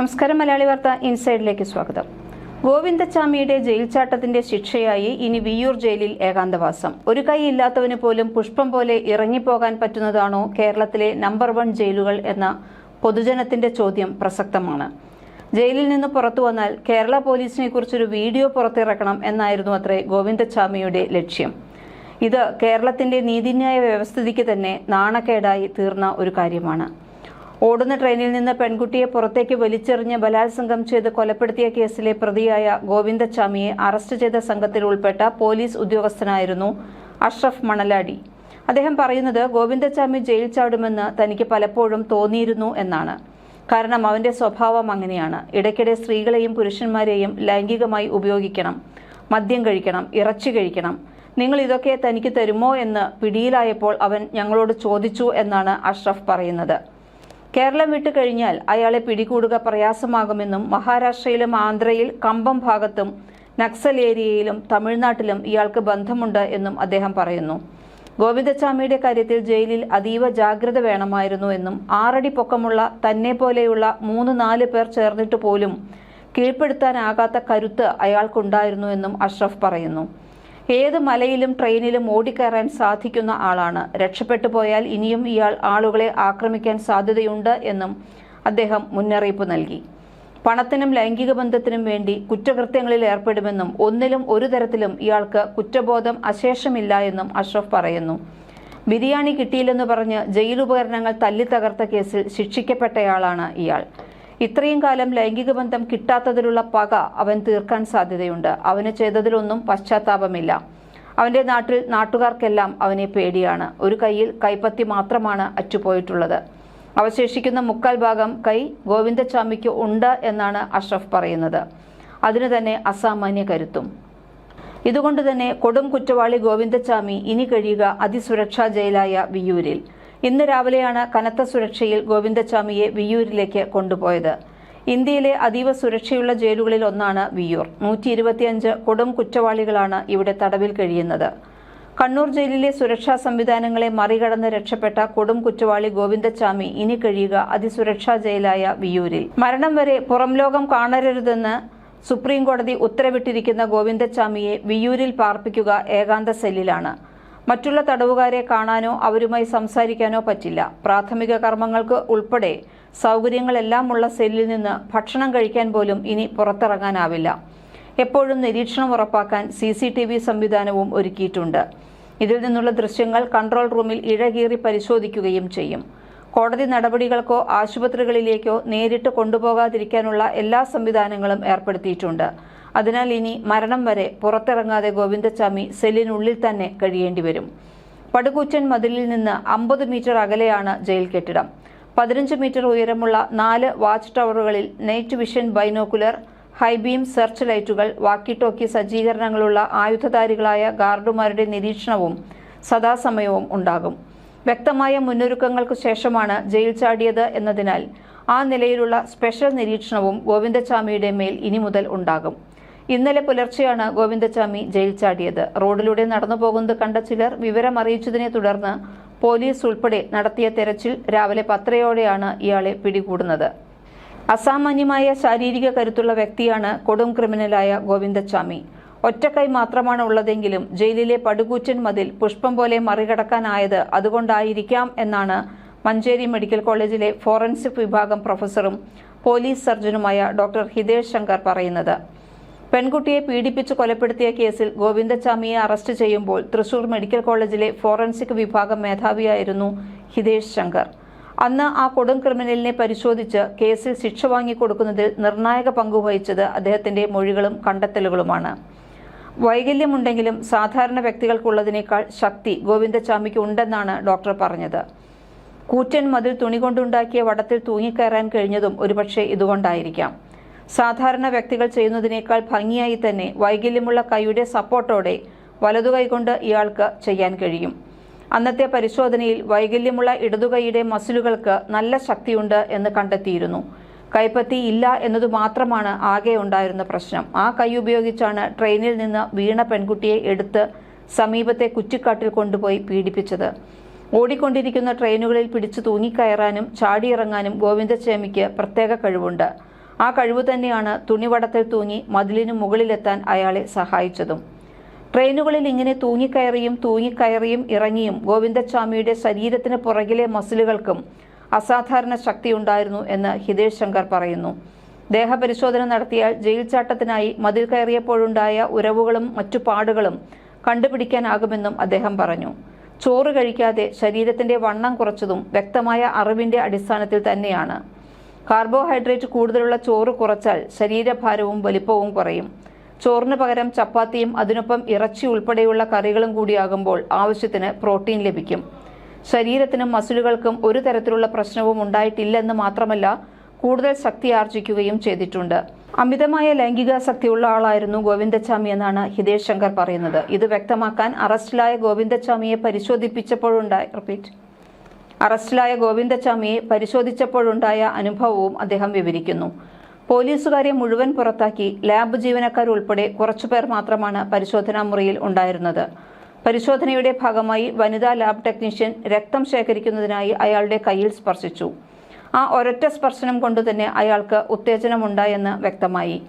നമസ്കാരം മലയാളി വാർത്ത ഇൻസൈഡിലേക്ക് സ്വാഗതം. ഗോവിന്ദച്ചാമിയുടെ ജയിൽ ചാട്ടത്തിന്റെ ശിക്ഷയായി ഇനി വിയൂർ ജയിലിൽ ഏകാന്തവാസം. ഒരു കൈ ഇല്ലാത്തവന് പോലും പുഷ്പം പോലെ ഇറങ്ങിപ്പോകാൻ പറ്റുന്നതാണോ കേരളത്തിലെ നമ്പർ വൺ ജയിലുകൾ എന്ന പൊതുജനത്തിന്റെ ചോദ്യം പ്രസക്തമാണ്. ജയിലിൽ നിന്ന് പുറത്തു വന്നാൽ കേരള പോലീസിനെ കുറിച്ചൊരു വീഡിയോ പുറത്തിറക്കണം എന്നായിരുന്നു അത്രേ ഗോവിന്ദച്ചാമിയുടെ ലക്ഷ്യം. ഇത് കേരളത്തിന്റെ നീതിന്യായ വ്യവസ്ഥിതിക്ക് തന്നെ നാണക്കേടായി തീർന്ന ഒരു കാര്യമാണ്. ഓടുന്ന ട്രെയിനിൽ നിന്ന് പെൺകുട്ടിയെ പുറത്തേക്ക് വലിച്ചെറിഞ്ഞ് ബലാത്സംഗം ചെയ്ത് കൊലപ്പെടുത്തിയ കേസിലെ പ്രതിയായ ഗോവിന്ദച്ചാമിയെ അറസ്റ്റ് ചെയ്ത സംഘത്തിൽ ഉൾപ്പെട്ട പോലീസ് ഉദ്യോഗസ്ഥനായിരുന്നു അഷ്റഫ് മണലാടി. അദ്ദേഹം പറയുന്നത് ഗോവിന്ദച്ചാമി ജയിൽ ചാടുമെന്ന് തനിക്ക് പലപ്പോഴും തോന്നിയിരുന്നു എന്നാണ്. കാരണം അവന്റെ സ്വഭാവം അങ്ങനെയാണ്. ഇടയ്ക്കിടെ സ്ത്രീകളെയും പുരുഷന്മാരെയും ലൈംഗികമായി ഉപയോഗിക്കണം മദ്യം കഴിക്കണം ഇറച്ചി കഴിക്കണം. നിങ്ങൾ ഇതൊക്കെ തനിക്ക് തരുമോ എന്ന് പിടിയിലായപ്പോൾ അവൻ ഞങ്ങളോട് ചോദിച്ചു എന്നാണ് അഷ്റഫ് പറയുന്നത്. കേരളം വിട്ടു കഴിഞ്ഞാൽ അയാളെ പിടികൂടുക പ്രയാസമാകുമെന്നും മഹാരാഷ്ട്രയിലും ആന്ധ്രയിൽ കമ്പം ഭാഗത്തും നക്സൽ ഏരിയയിലും തമിഴ്നാട്ടിലും ഇയാൾക്ക് ബന്ധമുണ്ട് എന്നും അദ്ദേഹം പറയുന്നു. ഗോവിന്ദച്ചാമിയുടെ കാര്യത്തിൽ ജയിലിൽ അതീവ ജാഗ്രത വേണമായിരുന്നു എന്നും ആറടി പൊക്കമുള്ള തന്നെ പോലെയുള്ള മൂന്ന് നാല് പേർ ചേർന്നിട്ട് പോലും കീഴ്പ്പെടുത്താനാകാത്ത കരുത്ത് അയാൾക്കുണ്ടായിരുന്നു എന്നും അഷ്റഫ് പറയുന്നു. ഏത് മലയിലും ട്രെയിനിലും ഓടിക്കയറാൻ സാധിക്കുന്ന ആളാണ്. രക്ഷപ്പെട്ടു പോയാൽ ഇനിയും ഇയാൾ ആളുകളെ ആക്രമിക്കാൻ സാധ്യതയുണ്ട് എന്നും അദ്ദേഹം മുന്നറിയിപ്പ് നൽകി. പണത്തിനും ലൈംഗിക ബന്ധത്തിനും വേണ്ടി കുറ്റകൃത്യങ്ങളിൽ ഏർപ്പെടുമെന്നും ഒന്നിലും ഒരു തരത്തിലും ഇയാൾക്ക് കുറ്റബോധം അശേഷമില്ല എന്നും അഷ്റഫ് പറയുന്നു. ബിരിയാണി കിട്ടിയില്ലെന്ന് പറഞ്ഞ് ജയിലുപകരണങ്ങൾ തല്ലി തകർത്ത കേസിൽ ശിക്ഷിക്കപ്പെട്ടയാളാണ് ഇയാൾ. ഇത്രയും കാലം ലൈംഗിക ബന്ധം കിട്ടാത്തതിലുള്ള പക അവൻ തീർക്കാൻ സാധ്യതയുണ്ട്. അവന് ചെയ്തതിലൊന്നും പശ്ചാത്താപമില്ല. അവന്റെ നാട്ടിൽ നാട്ടുകാർക്കെല്ലാം അവനെ പേടിയാണ്. ഒരു കൈയിൽ കൈപ്പത്തി മാത്രമാണ് അറ്റുപോയിട്ടുള്ളത്. അവശേഷിക്കുന്ന മുക്കാൽ ഭാഗം കൈ ഗോവിന്ദസ്വാമിക്ക് ഉണ്ട് എന്നാണ് അഷ്റഫ് പറയുന്നത്. അതിന് തന്നെ അസാമാന്യ കരുത്തും. ഇതുകൊണ്ട് തന്നെ കൊടും കുറ്റവാളി ഗോവിന്ദസ്വാമി ഇനി കഴിയുക അതിസുരക്ഷാ ജയിലായ വിയ്യൂരിൽ. ഇന്ന് രാവിലെയാണ് കനത്ത സുരക്ഷയിൽ ഗോവിന്ദച്ചാമിയെ വിയൂരിലേക്ക് കൊണ്ടുപോയത്. ഇന്ത്യയിലെ അതീവ സുരക്ഷയുള്ള ജയിലുകളിൽ ഒന്നാണ് വിയൂർ നൂറ്റി ഇരുപത്തിയഞ്ച് കൊടും കുറ്റവാളികളാണ് ഇവിടെ തടവിൽ കഴിയുന്നത്. കണ്ണൂർ ജയിലിലെ സുരക്ഷാ സംവിധാനങ്ങളെ മറികടന്ന് രക്ഷപ്പെട്ട കൊടും കുറ്റവാളി ഗോവിന്ദച്ചാമി ഇനി കഴിയുക അതിസുരക്ഷാ ജയിലായ വിയൂരിൽ മരണം വരെ പുറം ലോകം കാണരുതെന്ന് സുപ്രീം കോടതി ഉത്തരവിട്ടിരിക്കുന്ന ഗോവിന്ദച്ചാമിയെ വിയൂരിൽ പാർപ്പിക്കുക ഏകാന്ത സെല്ലിലാണ് മറ്റുള്ള തടവുകാരെ കാണാനോ അവരുമായി സംസാരിക്കാനോ പറ്റില്ല. പ്രാഥമിക കർമ്മങ്ങൾക്ക് ഉൾപ്പെടെ സൗകര്യങ്ങളെല്ലാം ഉള്ള സെല്ലിൽ നിന്ന് ഭക്ഷണം കഴിക്കാൻ പോലും ഇനി പുറത്തിറങ്ങാനാവില്ല. എപ്പോഴും നിരീക്ഷണം ഉറപ്പാക്കാൻ സി സി ടി വി സംവിധാനവും ഒരുക്കിയിട്ടുണ്ട്. ഇതിൽ നിന്നുള്ള ദൃശ്യങ്ങൾ കൺട്രോൾ റൂമിൽ ഇഴകീറി പരിശോധിക്കുകയും ചെയ്യും. കോടതി നടപടികൾക്കോ ആശുപത്രികളിലേക്കോ നേരിട്ട് കൊണ്ടുപോകാതിരിക്കാനുള്ള എല്ലാ സംവിധാനങ്ങളും ഏർപ്പെടുത്തിയിട്ടുണ്ട്. അതിനാൽ ഇനി മരണം വരെ പുറത്തിറങ്ങാതെ ഗോവിന്ദസ്വാമി സെല്ലിനുള്ളിൽ തന്നെ കഴിയേണ്ടി വരും. പടുകൂച്ചൻ മതിലിൽ നിന്ന് അമ്പത് മീറ്റർ അകലെയാണ് ജയിൽ കെട്ടിടം. പതിനഞ്ച് മീറ്റർ ഉയരമുള്ള നാല് watch ടവറുകളിൽ night vision binocular high beam search ലൈറ്റുകൾ വാക്കി ടോക്കി സജ്ജീകരണങ്ങളുള്ള ആയുധധാരികളായ ഗാർഡുമാരുടെ നിരീക്ഷണവും സദാസമയവും ഉണ്ടാകും. വ്യക്തമായ മുന്നൊരുക്കങ്ങൾക്ക് ശേഷമാണ് ജയിൽ ചാടിയത് എന്നതിനാൽ ആ നിലയിലുള്ള സ്പെഷ്യൽ നിരീക്ഷണവും ഗോവിന്ദച്ചാമിയുടെ മേൽ ഇനി മുതൽ ഉണ്ടാകും. ഇന്നലെ പുലർച്ചെയാണ് ഗോവിന്ദച്ചാമി ജയിൽ ചാടിയത്. റോഡിലൂടെ നടന്നു പോകുന്നത് കണ്ട ചിലർ വിവരം അറിയിച്ചതിനെ തുടർന്ന് പോലീസ് ഉൾപ്പെടെ നടത്തിയ തെരച്ചിൽ രാവിലെ പത്തരയോടെയാണ് ഇയാളെ പിടികൂടുന്നത്. അസാമാന്യമായ ശാരീരിക കരുത്തുള്ള വ്യക്തിയാണ് കൊടും ക്രിമിനലായ ഗോവിന്ദച്ചാമി. ഒറ്റക്കൈ മാത്രമാണ് ഉള്ളതെങ്കിലും ജയിലിലെ പടുകൂറ്റൻ മതിൽ പുഷ്പം പോലെ മറികടക്കാനായത് അതുകൊണ്ടായിരിക്കാം എന്നാണ് മഞ്ചേരി മെഡിക്കൽ കോളേജിലെ ഫോറൻസിക് വിഭാഗം പ്രൊഫസറും പോലീസ് സർജനുമായ ഡോക്ടർ ഹിതേഷ് ശങ്കർ പറയുന്നത്. പെൺകുട്ടിയെ പീഡിപ്പിച്ച് കൊലപ്പെടുത്തിയ കേസിൽ ഗോവിന്ദച്ചാമിയെ അറസ്റ്റ് ചെയ്യുമ്പോൾ തൃശൂർ മെഡിക്കൽ കോളേജിലെ ഫോറൻസിക് വിഭാഗം മേധാവിയായിരുന്നു ഹിതേഷ് ശങ്കർ. അന്ന് ആ കൊടും ക്രിമിനലിനെ പരിശോധിച്ച് കേസിൽ ശിക്ഷ വാങ്ങിക്കൊടുക്കുന്നതിൽ നിർണായക പങ്കുവഹിച്ചത് അദ്ദേഹത്തിന്റെ മൊഴികളും കണ്ടെത്തലുകളുമാണ്. വൈകല്യമുണ്ടെങ്കിലും സാധാരണ വ്യക്തികൾക്കുള്ളതിനേക്കാൾ ശക്തി ഗോവിന്ദസ്വാമിക്ക് ഉണ്ടെന്നാണ് ഡോക്ടർ പറഞ്ഞത്. കൂറ്റൻ മതിൽ തുണി കൊണ്ടുണ്ടാക്കിയ വടത്തിൽ തൂങ്ങിക്കയറാൻ കഴിഞ്ഞതും ഒരുപക്ഷെ ഇതുകൊണ്ടായിരിക്കാം. സാധാരണ വ്യക്തികൾ ചെയ്യുന്നതിനേക്കാൾ ഭംഗിയായി തന്നെ വൈകല്യമുള്ള കൈയുടെ സപ്പോർട്ടോടെ വലതുകൈകൊണ്ട് ഇയാൾക്ക് ചെയ്യാൻ കഴിയും. അന്നത്തെ പരിശോധനയിൽ വൈകല്യമുള്ള ഇടതുകൈയുടെ മസിലുകൾക്ക് നല്ല ശക്തിയുണ്ട് എന്ന് കണ്ടെത്തിയിരുന്നു. കൈപ്പത്തി ഇല്ല എന്നതു മാത്രമാണ് ആകെ ഉണ്ടായിരുന്ന പ്രശ്നം. ആ കൈ ഉപയോഗിച്ചാണ് ട്രെയിനിൽ നിന്ന് വീണ പെൺകുട്ടിയെ എടുത്ത് സമീപത്തെ കുറ്റിക്കാട്ടിൽ കൊണ്ടുപോയി പീഡിപ്പിച്ചത്. ഓടിക്കൊണ്ടിരിക്കുന്ന ട്രെയിനുകളിൽ പിടിച്ചു തൂങ്ങിക്കയറാനും ചാടിയിറങ്ങാനും ഗോവിന്ദചേമിക്ക് പ്രത്യേക കഴിവുണ്ട്. ആ കഴിവ് തന്നെയാണ് തുണിവടത്തിൽ തൂങ്ങി മതിലിനു മുകളിലെത്താൻ അയാളെ സഹായിച്ചതും. ട്രെയിനുകളിൽ ഇങ്ങനെ തൂങ്ങിക്കയറിയും തൂങ്ങിക്കയറിയും ഇറങ്ങിയും ഗോവിന്ദസ്വാമിയുടെ ശരീരത്തിന് പുറകിലെ മസിലുകൾക്കും അസാധാരണ ശക്തിയുണ്ടായിരുന്നു എന്ന് ഹിതേഷ് ശങ്കർ പറയുന്നു. ദേഹപരിശോധന നടത്തിയാൽ ജയിൽ ചാട്ടത്തിനായി മതിൽ കയറിയപ്പോഴുണ്ടായ ഉരവുകളും മറ്റു പാടുകളും കണ്ടുപിടിക്കാനാകുമെന്നും അദ്ദേഹം പറഞ്ഞു. ചോറ് കഴിക്കാതെ ശരീരത്തിന്റെ വണ്ണം കുറച്ചതും വ്യക്തമായ അറിവിന്റെ അടിസ്ഥാനത്തിൽ തന്നെയാണ്. കാർബോഹൈഡ്രേറ്റ് കൂടുതലുള്ള ചോറ് കുറച്ചാൽ ശരീരഭാരവും വലിപ്പവും കുറയും. ചോറിന് പകരം ചപ്പാത്തിയും അതിനൊപ്പം ഇറച്ചി ഉൾപ്പെടെയുള്ള കറികളും കൂടിയാകുമ്പോൾ ആവശ്യത്തിന് പ്രോട്ടീൻ ലഭിക്കും. ശരീരത്തിനും മസിലുകൾക്കും ഒരു തരത്തിലുള്ള പ്രശ്നവും ഉണ്ടായിട്ടില്ലെന്ന് മാത്രമല്ല കൂടുതൽ ശക്തി ആർജിക്കുകയും ചെയ്തിട്ടുണ്ട്. അമിതമായ ലൈംഗികാസക്തിയുള്ള ആളായിരുന്നു ഗോവിന്ദച്ചാമി എന്നാണ് ഹിതേഷ് ശങ്കർ പറയുന്നത്. ഇത് വ്യക്തമാക്കാൻ അറസ്റ്റിലായ ഗോവിന്ദച്ചാമിയെ പരിശോധിപ്പിച്ചപ്പോഴുണ്ടായ റിപ്പീറ്റ് അറസ്റ്റിലായ ഗോവിന്ദച്ചാമിയെ പരിശോധിച്ചപ്പോഴുണ്ടായ അനുഭവവും അദ്ദേഹം വിവരിക്കുന്നു. പോലീസുകാരെ മുഴുവൻ പുറത്താക്കി ലാബ് ജീവനക്കാർ ഉൾപ്പെടെ കുറച്ചുപേർ മാത്രമാണ് പരിശോധനാ മുറിയിൽ ഉണ്ടായിരുന്നത്. പരിശോധനയുടെ ഭാഗമായി വനിതാ ലാബ് ടെക്നീഷ്യൻ രക്തം ശേഖരിക്കുന്നതിനായി അയാളുടെ കയ്യിൽ സ്പർശിച്ചു. ആ ഒരൊറ്റ സ്പർശനം കൊണ്ടുതന്നെ അയാൾക്ക് ഉത്തേജനമുണ്ടായെന്ന് വ്യക്തമായി.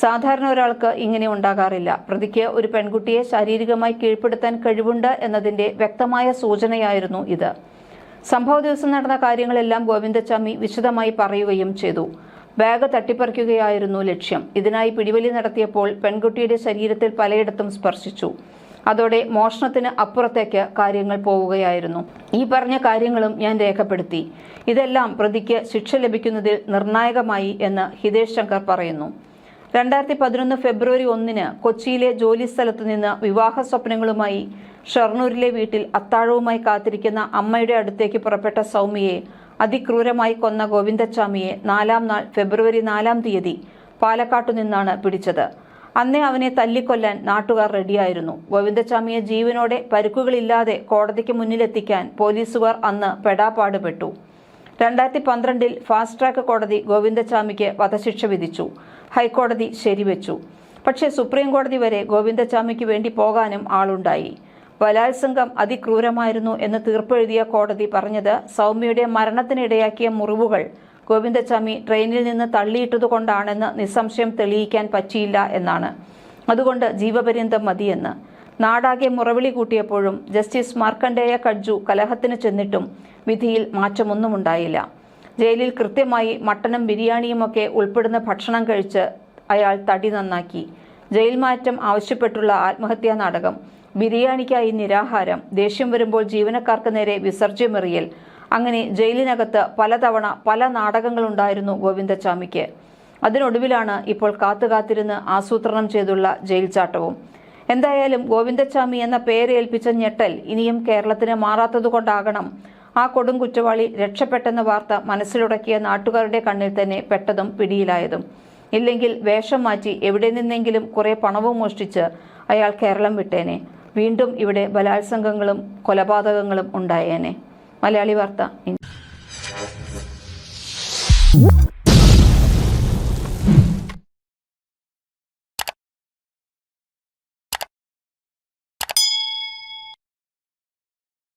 സാധാരണ ഒരാൾക്ക് ഇങ്ങനെ ഉണ്ടാകാറില്ല. പ്രതിക്ക് ഒരു പെൺകുട്ടിയെ ശാരീരികമായി കീഴ്പ്പെടുത്താൻ കഴിവുണ്ട് എന്നതിന്റെ വ്യക്തമായ സൂചനയായിരുന്നു ഇത്. സംഭവ ദിവസം നടന്ന കാര്യങ്ങളെല്ലാം ഗോവിന്ദച്ചാമി വിശദമായി പറയുകയും ചെയ്തു. ബാഗ് തട്ടിപ്പറിക്കുകയായിരുന്നു ലക്ഷ്യം. ഇതിനായി പിടിവലി നടത്തിയപ്പോൾ പെൺകുട്ടിയുടെ ശരീരത്തിൽ പലയിടത്തും സ്പർശിച്ചു. അതോടെ മോഷണത്തിന് അപ്പുറത്തേക്ക് കാര്യങ്ങൾ പോവുകയായിരുന്നു. ഈ പറഞ്ഞ കാര്യങ്ങളും ഞാൻ രേഖപ്പെടുത്തി. ഇതെല്ലാം പ്രതിക്ക് ശിക്ഷ ലഭിക്കുന്നതിൽ നിർണായകമായി എന്ന് ഹിതേഷ് ശങ്കർ പറയുന്നു. രണ്ടായിരത്തി പതിനൊന്ന് ഫെബ്രുവരി ഒന്നിന് കൊച്ചിയിലെ ജോലി സ്ഥലത്തു നിന്ന് വിവാഹ സ്വപ്നങ്ങളുമായി ഷൊർണൂരിലെ വീട്ടിൽ അത്താഴവുമായി കാത്തിരിക്കുന്ന അമ്മയുടെ അടുത്തേക്ക് പുറപ്പെട്ട സൗമ്യയെ അതിക്രൂരമായി കൊന്ന ഗോവിന്ദച്ചാമിയെ നാലാം നാൾ ഫെബ്രുവരി നാലാം തീയതി പാലക്കാട്ടു നിന്നാണ് പിടിച്ചത്. അന്നേ അവനെ തല്ലിക്കൊല്ലാൻ നാട്ടുകാർ റെഡിയായിരുന്നു. ഗോവിന്ദസ്വാമിയെ ജീവനോടെ പരുക്കുകളില്ലാതെ കോടതിക്ക് മുന്നിലെത്തിക്കാൻ പോലീസുകാർ അന്ന് പെടാപ്പാടുപെട്ടു. രണ്ടായിരത്തി പന്ത്രണ്ടിൽ ഫാസ്റ്റ് ട്രാക്ക് കോടതി ഗോവിന്ദസ്വാമിക്ക് വധശിക്ഷ വിധിച്ചു. ഹൈക്കോടതി ശരിവെച്ചു. പക്ഷേ സുപ്രീം കോടതി വരെ ഗോവിന്ദസ്വാമിക്ക് വേണ്ടി പോകാനും ആളുണ്ടായി. ബലാത്സംഗം അതിക്രൂരമായിരുന്നു എന്ന് തീർപ്പെഴുതിയ കോടതി പറഞ്ഞത് സൗമ്യയുടെ മരണത്തിനിടയാക്കിയ മുറിവുകൾ ഗോവിന്ദച്ചാമി ട്രെയിനിൽ നിന്ന് തള്ളിയിട്ടതുകൊണ്ടാണെന്ന് നിസ്സംശയം തെളിയിക്കാൻ പറ്റിയില്ല എന്നാണ്. അതുകൊണ്ട് ജീവപര്യന്തം മതിയെന്ന്. നാടാകെ മുറവിളി കൂട്ടിയപ്പോഴും ജസ്റ്റിസ് മാർക്കണ്ടേയ കഡ്ജു കലഹത്തിന് ചെന്നിട്ടും വിധിയിൽ മാറ്റമൊന്നുമുണ്ടായില്ല. ജയിലിൽ കൃത്യമായി മട്ടനും ബിരിയാണിയുമൊക്കെ ഉൾപ്പെടുന്ന ഭക്ഷണം കഴിച്ച് അയാൾ തടി നന്നാക്കി. ജയിൽ മാറ്റം ആവശ്യപ്പെട്ടുള്ള ആത്മഹത്യാ നാടകം. ബിരിയാണിക്കായി നിരാഹാരം. ദേഷ്യം വരുമ്പോൾ ജീവനക്കാർക്ക് നേരെ വിസർജ്യമെറിയൽ. അങ്ങനെ ജയിലിനകത്ത് പലതവണ പല നാടകങ്ങളുണ്ടായിരുന്നു ഗോവിന്ദച്ചാമിക്ക് അതിനൊടുവിലാണ് ഇപ്പോൾ കാത്തുകാത്തിരുന്ന് ആസൂത്രണം ചെയ്തുള്ള ജയിൽ ചാട്ടവും എന്തായാലും ഗോവിന്ദച്ചാമി എന്ന പേരേൽപ്പിച്ച ഞെട്ടൽ ഇനിയും കേരളത്തിന് മാറാത്തതുകൊണ്ടാകണം ആ കൊടും കുറ്റവാളി രക്ഷപ്പെട്ടെന്ന വാർത്ത മനസ്സിലുടക്കിയ നാട്ടുകാരുടെ കണ്ണിൽ തന്നെ പെട്ടതും പിടിയിലായതും. ഇല്ലെങ്കിൽ വേഷം മാറ്റി എവിടെ നിന്നെങ്കിലും കുറെ പണവും മോഷ്ടിച്ച് അയാൾ കേരളം വിട്ടേനെ. വീണ്ടും ഇവിടെ ബലാത്സംഗങ്ങളും കൊലപാതകങ്ങളും ഉണ്ടായേനെ. മലയാളി വാർത്ത.